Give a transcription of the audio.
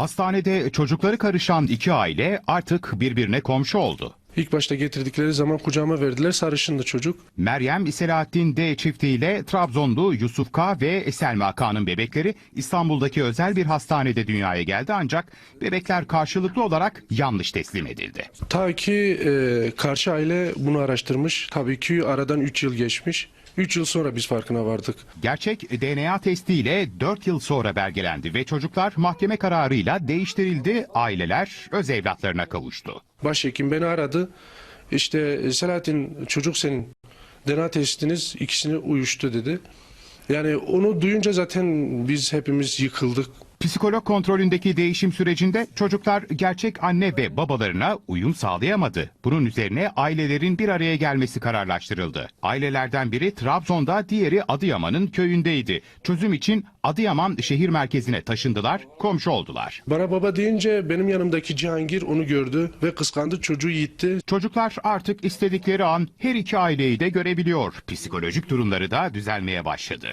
Hastanede çocukları karışan iki aile artık birbirine komşu oldu. İlk başta getirdikleri zaman kucağıma verdiler. Sarışındı çocuk. Meryem Selahattin D çiftiyle Trabzonlu Yusuf K ve Selma K'nın bebekleri İstanbul'daki özel bir hastanede dünyaya geldi ancak bebekler karşılıklı olarak yanlış teslim edildi. Ta ki e, karşı aile bunu araştırmış. Tabii ki aradan 3 yıl geçmiş. 3 yıl sonra biz farkına vardık. Gerçek DNA testiyle 4 yıl sonra belgelendi ve çocuklar mahkeme kararıyla değiştirildi, aileler öz evlatlarına kavuştu. Başhekim beni aradı. İşte e, Selahattin çocuk senin. DNA testiniz ikisini uyuştu dedi. Yani onu duyunca zaten biz hepimiz yıkıldık. Psikolog kontrolündeki değişim sürecinde çocuklar gerçek anne ve babalarına uyum sağlayamadı. Bunun üzerine ailelerin bir araya gelmesi kararlaştırıldı. Ailelerden biri Trabzon'da, diğeri Adıyaman'ın köyündeydi. Çözüm için Adıyaman şehir merkezine taşındılar, komşu oldular. Bana baba deyince benim yanımdaki Cihangir onu gördü ve kıskandı çocuğu yitti. Çocuklar artık istedikleri an her iki aileyi de görebiliyor. Psikolojik durumları da düzelmeye başladı.